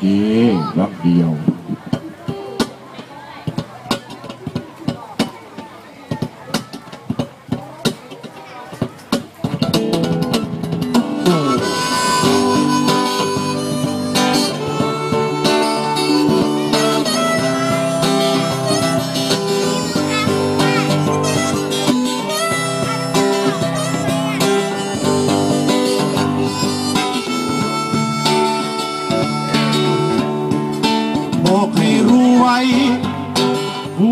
เกรักเดียว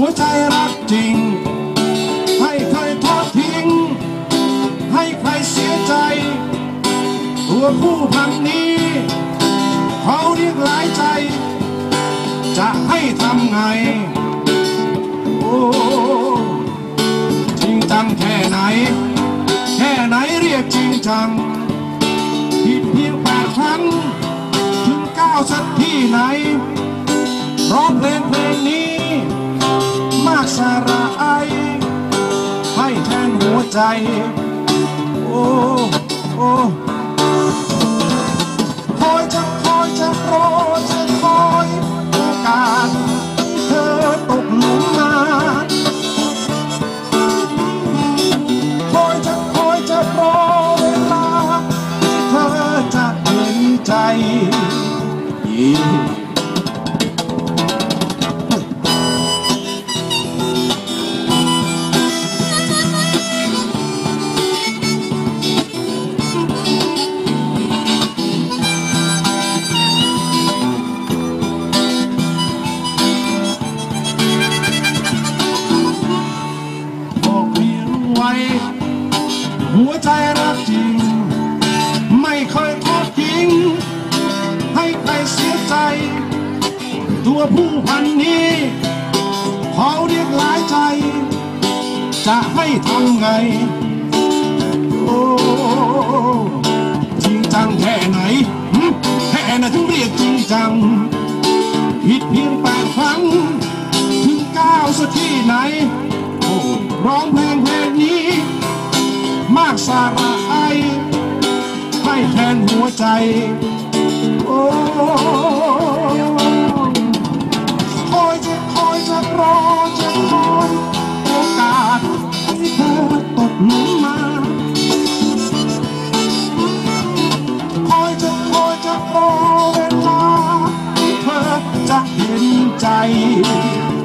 หัวใจรักจริง ให้ใครทอดทิ้ง ให้ใครเสียใจ ตัวผู้พันนี้ เขาเรียกหลายใจ จะให้ทำไง โอ้จริงจังแค่ไหน แค่ไหนเรียกจริงจังผิดเพียงแปดครั้ง ถึงเก้าสักที่ไหนากสาระไอให้แทนหัวใจ โอ้โอ้คอยจะคอยจะรอจะคอยโอกาสที่เธอตกหลุมมาคอยจะคอยจะรอเวลาที่เธอจะเห็นใจ ตัวผู้พันนี้ เขาเรียกหลายใจ จะให้ทำไง โอ้จริงจังแค่ไหนแค่ไหนถึงเรียกจริงจัง ผิดเพียงแปดครั้ง ถึงเก้าสักที่ไหนโอ้ร้องเพลงเพลงนี้ มากสาระไอให้แทนหัวใจ โอ้ ใจ